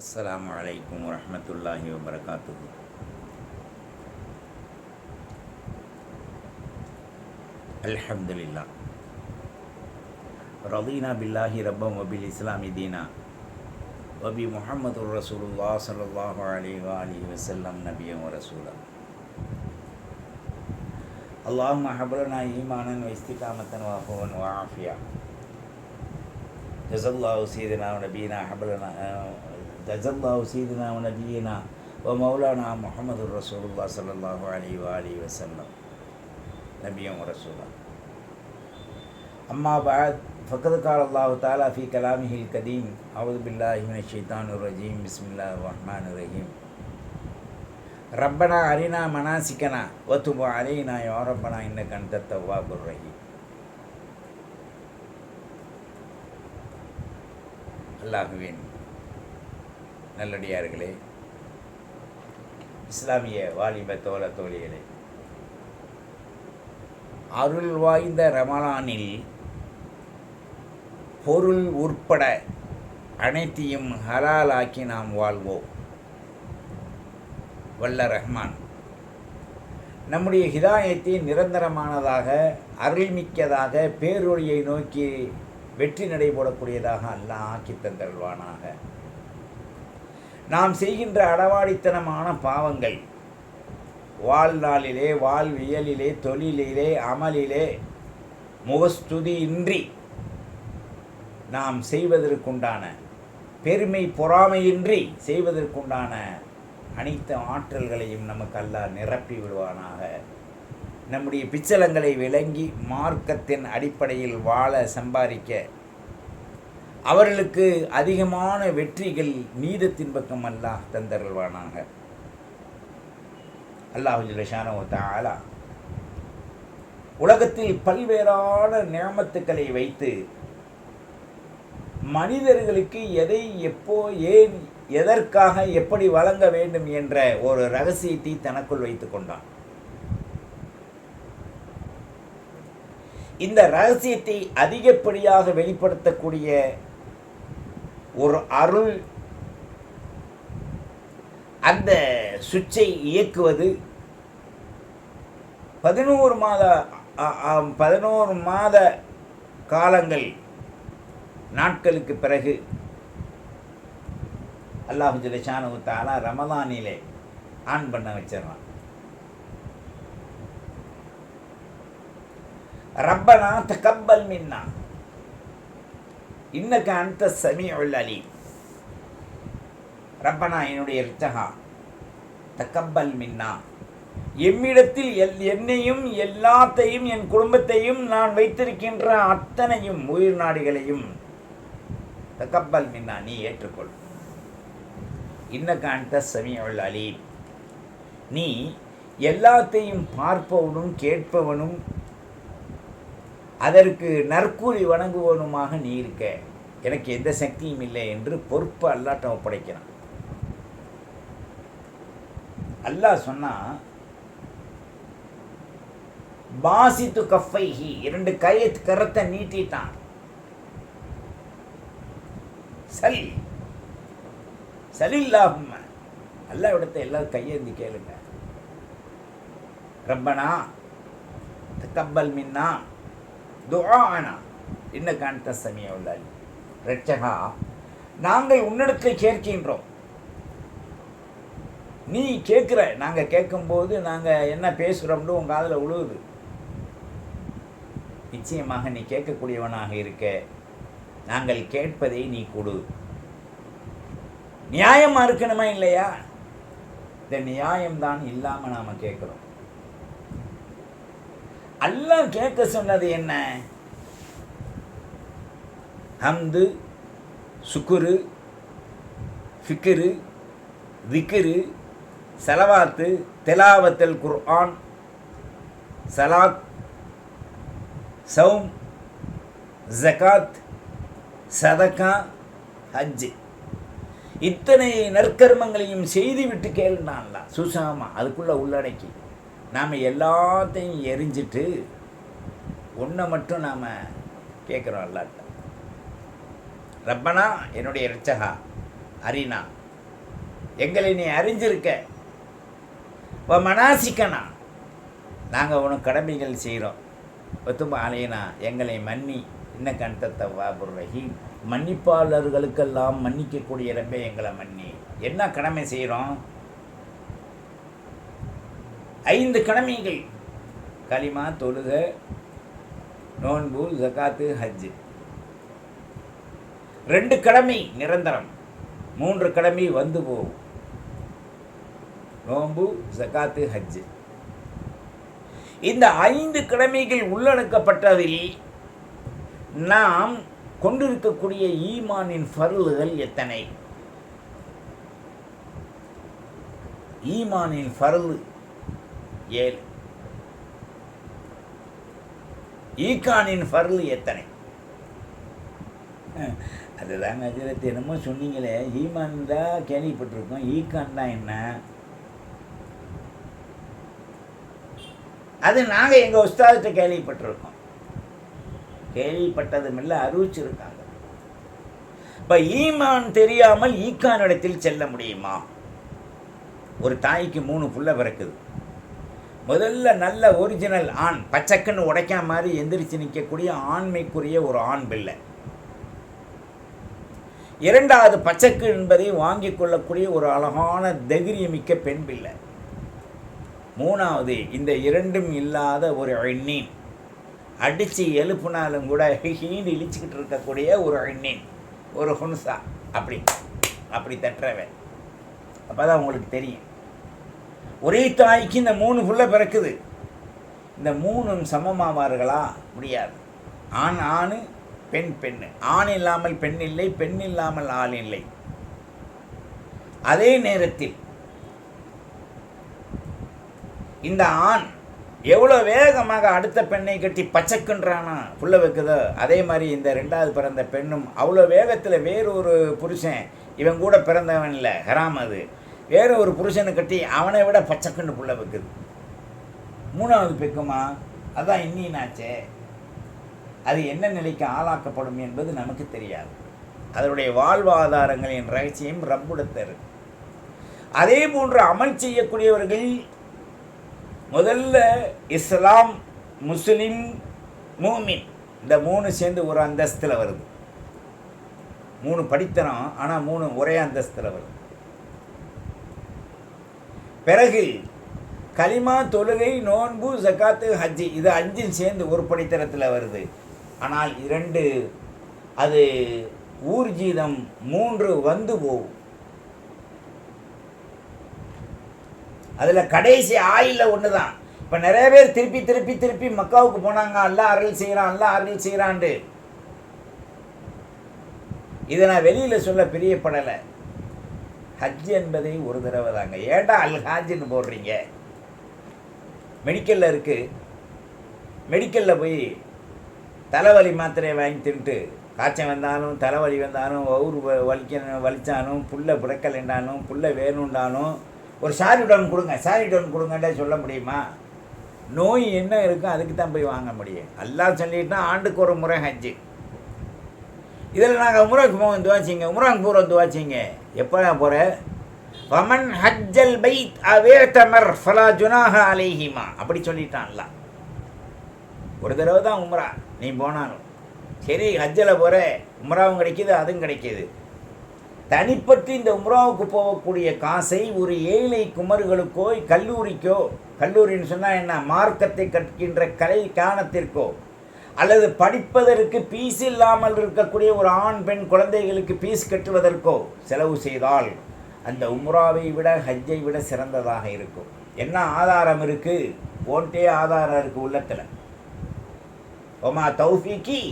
السلام عليكم ورحمة الله وبركاته. الحمد لله. رضينا بالله ربا وبالإسلام دينا. وبمحمد رسول الله صلى الله عليه وآله وسلم نبيا ورسولا. اللهم حب لنا إيمانا واستقامة وعفوا وعافية. جزا الله سيدنا ونبينا حب لنا جزا الله سيدنا ونبينا ومولانا محمد رسول الله صلى الله عليه وآله وسلم. نبيا ورسولا. أما بعد فقد قال الله تعالى في كلامه القديم أعوذ بالله من الشيطان الرجيم. بسم الله الرحمن الرحيم. ربنا أرنا مناسكنا وتب علينا يا ربنا إنك أنت التواب الرحيم. الله நல்லடியார்களே இஸ்லாமிய வாலிப தோழ தோழிகளே அருள் வாய்ந்த ரமலானில் பொருள் உட்பட அனைத்தையும் ஹலாலாக்கி நாம் வாழ்வோம். வல்ல ரஹ்மான் நம்முடைய ஹிதாயத்தை நிரந்தரமானதாக அருள்மிக்கதாக பேரொழியை நோக்கி வெற்றி நடைபோடக்கூடியதாக அல்லாஹ் ஆக்கி தந்தருள்வானாக நாம் செய்கின்ற அடவாடித்தனமான பாவங்கள். வாழ்நாளிலே வாழ்வியலிலே தொழிலிலே அமலிலே முகஸ்துதி இன்றி நாம் செய்வதற்குண்டான பெருமை பொறாமையின்றி செய்வதற்குண்டான அனைத்து ஆற்றல்களையும் நமக்கு அல்லா நிரப்பி விடுவானாக. நம்முடைய பிச்சலங்களை விளங்கி மார்க்கத்தின் அடிப்படையில் வாழ சம்பாதிக்க அவர்களுக்கு அதிகமான வெற்றிகள் நீதத்தின் பக்கம் அல்லாஹ் தந்தருள்வானாக. அல்லாஹுஜானோ தாலா உலகத்தில் பல்வேறான நியமத்துக்களை வைத்து மனிதர்களுக்கு எதை எப்போ ஏன் எதற்காக எப்படி வழங்க வேண்டும் என்ற ஒரு ரகசியத்தை தனக்குள் வைத்துக் கொண்டான். இந்த ரகசியத்தை அதிகப்படியாக வெளிப்படுத்தக்கூடிய ஒரு அருள். அந்த சுவிட்சை இயக்குவது பதினோரு மாத பதினோரு மாத காலங்கள் நாட்களுக்கு பிறகு அல்லாஹு ஜலிஷானு தாலா ரமதானிலே ஆன் பண்ண வச்சிடறான் ரப்பனா தக்கப்பல் மின்னா. இன்னக்கு அந்த சமீஉல் அலீம். ரப்பனா என்னுடைய ரிச்சகா தக்கப்பல் மின்னா. எம்மிடத்தில் எல் என்னையும் எல்லாத்தையும் என் குடும்பத்தையும் நான் வைத்திருக்கின்ற அத்தனையும் உயிர் நாடிகளையும் தக்கப்பல் மின்னா நீ ஏற்றுக்கொள். இன்னக்கு அந்த சமீஉல் அலீம். நீ எல்லாத்தையும் பார்ப்பவனும் கேட்பவனும் அதற்கு நற்கூலி வணங்குவனுமாக நீ இருக்க. எனக்கு எந்த சக்தியும் இல்லை என்று பொறுப்பு அல்லாட்ட ஒப்படைக்கிறான். அல்லாஹ் சொன்னா பாசித்து கஃபைஹி இரண்டு கையை கரத்தை நீட்டிட்டான். சல். சலில்லாஹும் அல்லா இடத்த எல்லாரும் கையேந்தி கேளுங்க. ரப்பனா தக்கப்பல் மின்னா. துஆனா இன்ன காண்ட சமய உள்ளாலி ரட்சகா நாங்கள் உன்னிடத்தில் கேட்கின்றோம். நீ கேட்குற நாங்கள் கேட்கும்போது நாங்கள் என்ன பேசுகிறோம்னு உங்கள் காதில் உழுவுது. நிச்சயமாக நீ கேட்கக்கூடியவனாக இருக்க. நாங்கள் கேட்பதை நீ கொடு. நியாயமாக இருக்கணுமா இல்லையா? இந்த நியாயம்தான் இல்லாமல் நாம் கேட்குறோம். அல்லாஹ் கேட்க சொன்னது என்ன? ஹம்து சுக்குரு ஃபிக்கிரு திக்ரு செலவாத்து தெலாவத்தல் குர்ஆன் சலாத் சௌம் ஜகாத் சதகா ஹஜ்ஜு. இத்தனை நற்கர்மங்களையும் செய்துவிட்டு கேளுனான்லாம் சுசாமா அதுக்குள்ளே உள்ளடக்கி. நாம் எல்லாத்தையும் எரிஞ்சிட்டு ஒன்றை மட்டும் நாம் கேட்குறோம் எல்லாத்த ரப்பனா என்னுடைய ரச்சகா அரினா எங்களை நீ அறிஞ்சிருக்க. இப்போ மனாசிக்கனா நாங்கள் உனக்கு கடமைகள் செய்கிறோம் ஒத்தும் அலையனா எங்களை மன்னி இன்ன கண்டத்தை வாபுர் ரஹீம் மன்னிப்பாளர்களுக்கெல்லாம் மன்னிக்கக்கூடிய ரப்பே எங்களை மன்னி. என்ன கடமை செய்கிறோம் ஐந்து கடமைகள் களிமா தொழுக நோன்பு ஜகாத்து ஹஜ்ஜு. ரெண்டு கடமை நிரந்தரம். மூன்று கடமை வந்து போகும். நோன்பு ஜகாத்து ஹஜ்ஜு. இந்த ஐந்து கடமைகள் உள்ளடக்கப்பட்டதில் நாம் கொண்டிருக்கக்கூடிய ஈமானின் ஃபருள்கள் எத்தனை? ஈமானின் ஃபருள் ஏழு. ஈகானின் ஃபர்ல் எத்தனை? அஹ், அதுதாங்க அஜரத் என்னமோ சொன்னீங்களே ஈமான் தான் கேள்விப்பட்டிருக்கோம். ஈகான் தான் என்ன? அது நாங்கள் எங்கள் உஸ்தாதிட்ட கேள்விப்பட்டிருக்கோம். கேள்விப்பட்டதுமில்ல அறிவிச்சிருக்காங்க. இப்போ ஈமான் தெரியாமல் ஈக்கான் இடத்தில் செல்ல முடியுமா? ஒரு தாய்க்கு மூணு புள்ள பிறக்குது. முதல்ல நல்ல ஒரிஜினல் ஆண் பச்சைக்குன்னு உடைக்காம மாதிரி எந்திரிச்சு நிற்கக்கூடிய ஆண்மைக்குரிய ஒரு ஆண் பிள்ளை. இரண்டாவது பச்சைக்கு என்பதை வாங்கி கொள்ளக்கூடிய ஒரு அழகான தைரியமிக்க பெண் பிள்ளை. மூணாவது இந்த இரண்டும் இல்லாத ஒரு எண்ணீன். அடித்து எழுப்புனாலும் கூட ஹீண்டு இழிச்சுக்கிட்டு இருக்கக்கூடிய ஒரு எண்ணீன். ஒரு ஹுன்சா அப்படி. அப்படி தட்டுறவன். அப்போ தான் உங்களுக்கு தெரியும். ஒரே தாய்க்கு இந்த மூணு புள்ள பிறக்குது. இந்த மூணும் சமமாவார்களா? முடியாது. ஆண் ஆண் பெண் பெண் ஆண் இல்லாமல் பெண் இல்லை பெண் இல்லாமல் ஆண் இல்லை. அதே நேரத்தில் இந்த ஆண் எவ்வளோ வேகமாக அடுத்த பெண்ணை கட்டி பச்சைக்குன்றானா? புள்ள வைக்குதோ அதே மாதிரி இந்த ரெண்டாவது பிறந்த பெண்ணும் அவ்வளோ வேகத்தில் வேறொரு புருஷன் இவன் கூட பிறந்தவன் இல்லை. ஹராம் அது. வேற ஒரு புருஷனை கட்டி அவனை விட பச்சைக்குன்னு புள்ள வைக்குது. மூணாவது பெக்குமா? அதான் இன்னினாச்சே அது என்ன நிலைக்கு ஆளாக்கப்படும் என்பது நமக்கு தெரியாது. அதனுடைய வாழ்வாதாரங்களின் ரகசியம் ரப்புடத்தரு. அதே போன்று அமல் செய்யக்கூடியவர்கள் முதல்ல இஸ்லாம் முஸ்லிம் மூமின். இந்த மூணு சேர்ந்து ஒரு அந்தஸ்தில் வருது. மூணு படித்தனம் ஆனால் மூணு ஒரே அந்தஸ்தில் வருது. பிறகு கலிமா தொழுகை நோன்பு ஜக்காத்து ஹஜ்ஜி இது அஞ்சும் சேர்ந்து ஒரு படித்தரத்தில் வருது. ஆனால் இரண்டு அது ஊர்ஜீதம் மூன்று வந்து போகும். அதில் கடைசி ஆயில ஒன்று தான் இப்போ நிறைய பேர் திருப்பி திருப்பி திருப்பி மக்காவுக்கு போனாங்க. அல்லா அருள் செய்கிறான் அல்ல அருள் செய்கிறான்ட்டு இதை நான் வெளியில் சொல்ல பிரியப்படலை. ஹஜ் என்பதை ஒரு தடவை தாங்க. ஏண்டா அல் ஹாஜ்னு போடுறீங்க? மெடிக்கலில் இருக்குது மெடிக்கலில் போய் தலைவலி மாத்திரையை வாங்கி தின்ட்டு காய்ச்சல் வந்தாலும் தலைவலி வந்தாலும் ஊர் வலிக்க வலித்தானும் புல்லை பிறக்கலைண்டாலும் புல்லை வேணுண்டாலும் ஒரு சாரிடோன் கொடுங்க. சாரிடோன் கொடுங்கன்றே சொல்ல முடியுமா? நோய் என்ன இருக்கோ அதுக்கு தான் போய் வாங்க முடியும். எல்லாம் சொல்லிட்டுனா ஆண்டுக்கு ஒரு முறை ஹஜ்ஜு. இதில் நாங்கள் உம்ராக்கு போவோம் துவாச்சிங்க உம்ராக்கு போகிறோம் துவாச்சிங்க எப்போ போகிற வமன் ஹஜ்ஜல் பைத் அவேத்தமர் ஃபலா ஜுனாஹ அலைஹிமா. அப்படி சொல்லிட்டான்ல ஒரு தடவை தான் உம்ரா. நீ போனாலும். சரி ஹஜ்ஜில் போகிற உம்ராவும் கிடைக்கிது அதுவும் கிடைக்கிது. தனிப்பட்டு இந்த உம்ராவுக்கு போகக்கூடிய காசை ஒரு ஏழை குமர்களுக்கோ கல்லூரிக்கோ கல்லூரின்னு சொன்னால் என்ன? மார்க்கத்தை கற்கின்ற கலை காணத்திற்கோ அல்லது படிப்பதற்கு பீஸ் இல்லாமல் இருக்கக்கூடிய ஒரு ஆண் பெண் குழந்தைகளுக்கு பீஸ் கட்டுவதற்கோ செலவு செய்தால் அந்த உம்ராவை விட ஹஜ்ஜை விட சிறந்ததாக இருக்கும். என்ன ஆதாரம் இருக்குது ஓன்ட்டே ஆதாரம் இருக்குது உள்ளத்தில். ஒமா தௌஃபிகி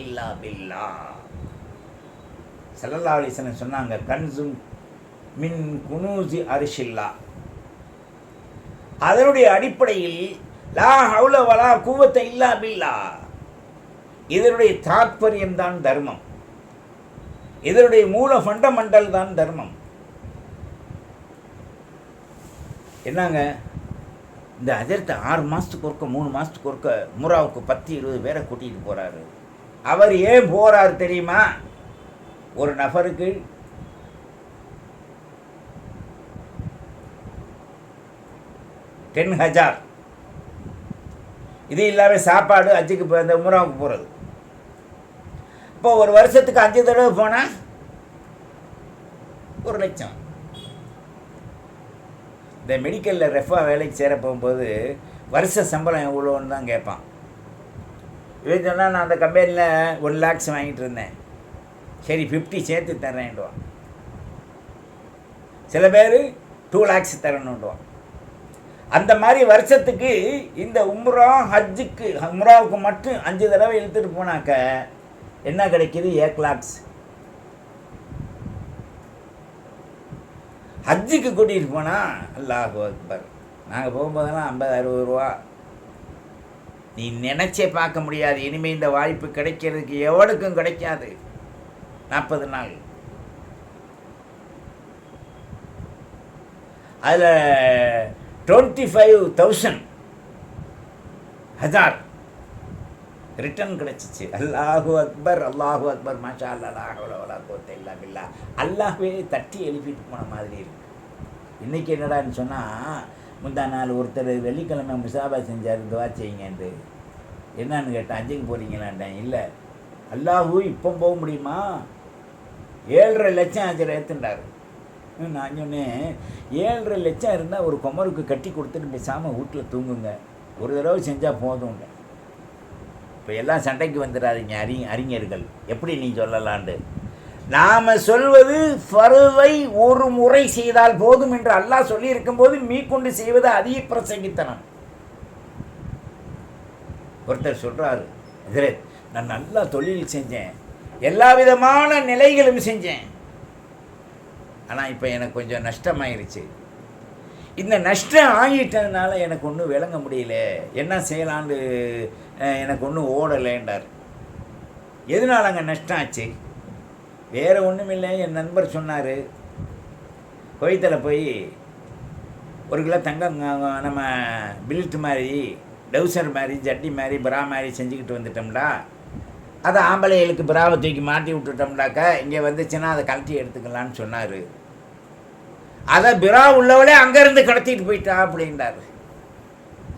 இல்லா பில்லா. சல்லல்லா சொன்னாங்க கன்சும் மின் குனூசி அரிசில்லா அதனுடைய அடிப்படையில் லா ஹவுல வலா கூவத்தை இல்லா பில்லா. இதனுடைய தாத்பரியம் தான் தர்மம். இதனுடைய மூல ஃபண்டமெண்டல் தான் தர்மம். என்னங்க? இந்த அதிர்த்த ஆறு மாதத்துக்கு ஒருக்க மூணு மாதத்துக்கு ஒருக்க முராவுக்கு பத்து இருபது பேரை கூட்டிகிட்டு போகிறாரு அவர் ஏன் போகிறார் தெரியுமா? ஒரு நபருக்கு டென் ஹஜார் இது இல்லாமல் சாப்பாடு அஞ்சுக்கு இப்போ இந்த உமராவுக்கு போகிறது இப்போ ஒரு வருஷத்துக்கு அஞ்சு தடவை போனால் ஒரு லட்சம். இந்த மெடிக்கலில் ரெஃபா வேலைக்கு சேர போகும்போது வருஷ சம்பளம் எவ்வளோன்னு தான் கேட்பான். இவன் சொன்னால் நான் அந்த கம்பெனியில் ஒன் லேக்ஸ் வாங்கிட்டு இருந்தேன். சரி ஃபிஃப்டி சேர்த்து தரேன்டுவான் சில பேர் டூ லேக்ஸ் தரணுன்டுவான் அந்த மாதிரி வருஷத்துக்கு இந்த உம்ரா ஹஜ்ஜுக்கு உம்ராவுக்கு மட்டும் அஞ்சு தடவை இழுத்துட்டு போனாக்க என்ன கிடைக்கிது? ஏக் லாக்ஸ் ஹஜ்ஜுக்கு கூட்டிகிட்டு போனால் அல்லாஹ் அக்பர் நாங்கள் போகும்போதெல்லாம் ஐம்பது அறுபது ரூபா. நீ நினச்சே பார்க்க முடியாது. இனிமேல் இந்த வாய்ப்பு கிடைக்கிறதுக்கு எவனுக்கும் கிடைக்காது. நாற்பது நாள். அதில் டுவெண்ட்டி ஃபைவ் தௌசண்ட் ஹஜார் ரிட்டர்ன் கிடச்சிச்சு. அல்லாஹு அக்பர் அல்லாஹு அக்பர் மாஷா அல்லாஹ் வலா கோத்த இல்லா பில்லா. தட்டி எழுப்பிட்டு போன மாதிரி இருக்கு. இன்றைக்கி என்னடான்னு சொன்னால் முந்தா நாள் ஒருத்தர் வெள்ளிக்கிழமை முசாபா செஞ்சார் துவா செய்யுங்கன்ட்டு. என்னன்னு கேட்டேன் அஞ்சுக்கு போகிறீங்களான்ட்டேன் இல்லை. அல்லாஹூ இப்போ போக முடியுமா? ஏழரை லட்சம் அஞ்சரை ஏற்றுண்டார் நான் சொன்னேன். ஏழரை லட்சம் இருந்தால் ஒரு குமருக்கு கட்டி கொடுத்துட்டு பேசாமல் வீட்டில் தூங்குங்க. ஒரு தடவை செஞ்சால் போதுங்க இப்போ எல்லாம் சண்டைக்கு வந்துடாதீங்க அறி அறிஞர்கள். எப்படி நீ சொல்லலாண்டு நாம் சொல்வது ஃபருவை ஒரு முறை செய்தால் போதும் என்று அல்லாஹ் சொல்லியிருக்கும் போது மீக்கொண்டு செய்வது அதிக பிரசங்கித்தனம். ஒருத்தர் சொல்கிறாரு நான் நல்லா தொழில் செஞ்சேன். எல்லா விதமான நிலைகளும் செஞ்சேன். ஆனால் இப்போ எனக்கு கொஞ்சம் நஷ்டமாயிருச்சு. இந்த நஷ்டம் ஆகிட்டதுனால எனக்கு ஒன்றும் விளங்க முடியல. என்ன செய்யலான்னு எனக்கு ஒன்றும் ஓடலைன்றார். எதனால் அங்கே நஷ்டம் ஆச்சு? வேறு ஒன்றும் இல்லை என் நண்பர் சொன்னார். கோயத்தில் போய் ஒரு கிலோ தங்கம் நம்ம பில்ட் மாதிரி டவுசர் மாதிரி ஜட்டி மாதிரி பிரா மாதிரி செஞ்சுக்கிட்டு வந்துட்டோம்டா. அதை ஆம்பளைகளுக்கு பிராவை தூக்கி மாட்டி விட்டுட்டோம்னாக்கா இங்கே வந்துச்சுன்னா அதை கழட்டி எடுத்துக்கலான்னு சொன்னார். அதை பிரா உள்ளவளே அங்கேருந்து கடத்திட்டு போயிட்டா அப்படின்றாரு.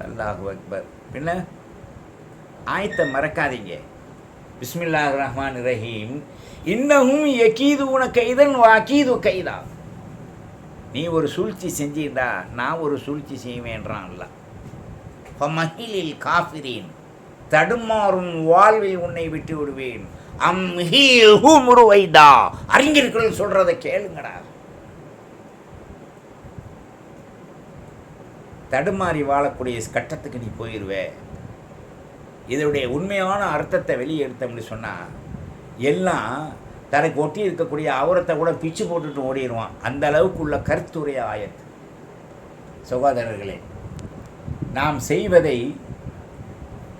அல்லாஹு அக்பர். பின்ன ஆயத்தை மறக்காதீங்க. பிஸ்மில்லா ரஹ்மான் ரஹீம். இன்னமும் எக்கீது உன கைதன் வாக்கீது கைதா. நீ ஒரு சூழ்ச்சி செஞ்சிருந்தா நான் ஒரு சூழ்ச்சி செய்வேன்றான் இப்போ மகிழில் காஃபிரீன். தடுமாறும் வாழ்வில் உன்னை விட்டு விடுவேன் அம் ஹீ ஹூ முருவைதா அறிஞர்கள் சொல்றதை கேளுங்கடா. தடுமாறி வாழக்கூடிய கட்டத்துக்கு நீ போயிடுவே இதனுடைய உண்மையான அர்த்தத்தை வெளியே எடுத்தோம்னு சொன்னால் எல்லாம் தனக்கு ஒட்டி இருக்கக்கூடிய அவரத்தை கூட பிச்சு போட்டுட்டு ஓடிடுவான் அந்த அளவுக்கு உள்ள கருத்துடைய ஆயத்து சகோதரர்களே நாம் செய்வதை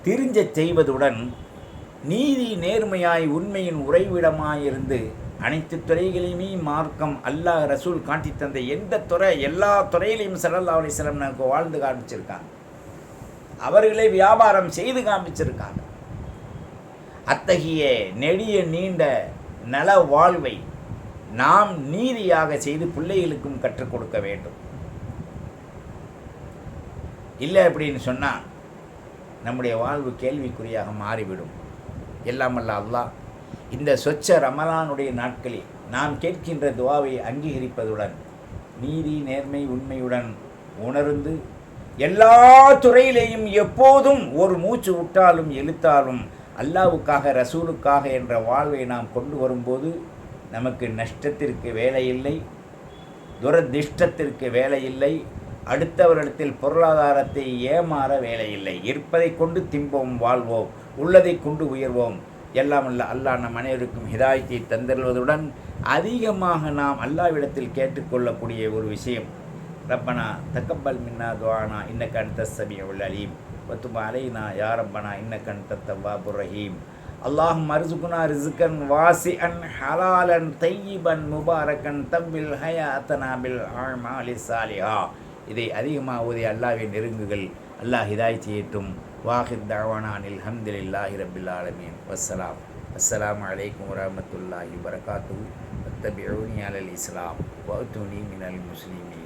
தெரிஞ்ச செய்வதுடன் நீதி நேர்மையாய் உண்மையின் உறைவிடமாயிருந்து அனைத்து துறைகளையுமே மார்க்கம் அல்லாஹ் ரசூல் காட்டி தந்த எந்த துறை எல்லா துறையிலையும் ஸல்லல்லாஹு அலிஸ்லாம் நமக்கு வாழ்ந்து காமிச்சிருக்காங்க அவர்களே வியாபாரம் செய்து காமிச்சிருக்காங்க அத்தகைய நெடிய நீண்ட நல வாழ்வை நாம் நீதியாக செய்து பிள்ளைகளுக்கும் கற்றுக் கொடுக்க வேண்டும். இல்லை அப்படின்னு சொன்னால் நம்முடைய வாழ்வு கேள்விக்குறியாக மாறிவிடும். எல்லாம் அல்ல அல்லாஹ். இந்த சொச்ச ரமலானுடைய நாட்களில் நாம் கேட்கின்ற துவாவை அங்கீகரிப்பதுடன் நீதி நேர்மை உண்மையுடன் உணர்ந்து எல்லா துறையிலேயும் எப்போதும் ஒரு மூச்சு விட்டாலும் எழுத்தாலும் அல்லாவுக்காக ரசூலுக்காக என்ற வாழ்வை நாம் கொண்டு வரும்போது நமக்கு நஷ்டத்திற்கு வேலை இல்லை வேலையில்லை அடுத்தவரிடத்தில் பொருளாதாரத்தை ஏமாற வேலையில்லை. இருப்பதை கொண்டு திம்போம் வாழ்வோம் உள்ளதை கொண்டு உயர்வோம். எல்லாம் அல்ல அல்லாஹ் நம் அனைவருக்கும் ஹிதாயத்தை தந்தருவதுடன் அதிகமாக நாம் அல்லாவிடத்தில் கேட்டுக்கொள்ளக்கூடிய ஒரு விஷயம். ரப்பனா தக்கப்பல் மின்னா துவானா இன்ன கண்ட சமிய உள்ள அலீம். வத்துப அலைனா யாரப்பனா இன்ன கண்ட அன்த தவ்வாபுர் ரஹீம். அல்லாஹும் அர்சுகுனா ரிசுக்கன் வாசிஅன் ஹலாலன் தையிபன் முபாரக்கன் தம்பில் ஹயா அத்தனாபில் ஆழ்மா அலி சாலிஹா. இதை அதிகமாக ஓதி அல்லாஹ்வை நெருங்குகள் அல்லாஹ் ஹிதாய் செய்யட்டும் வாஹித் தாவானானில் ஹம்துலில்லாஹி ரபில் ஆலமீன் வஸ்ஸலாம் அஸ்ஸலாமு அலைக்கும் வரஹ்மத்துல்லாஹி வரகாத்துஹு வத்தபிஊனி அலல் இஸ்லாம் வஅத்துனி மினல் முஸ்லிமீன்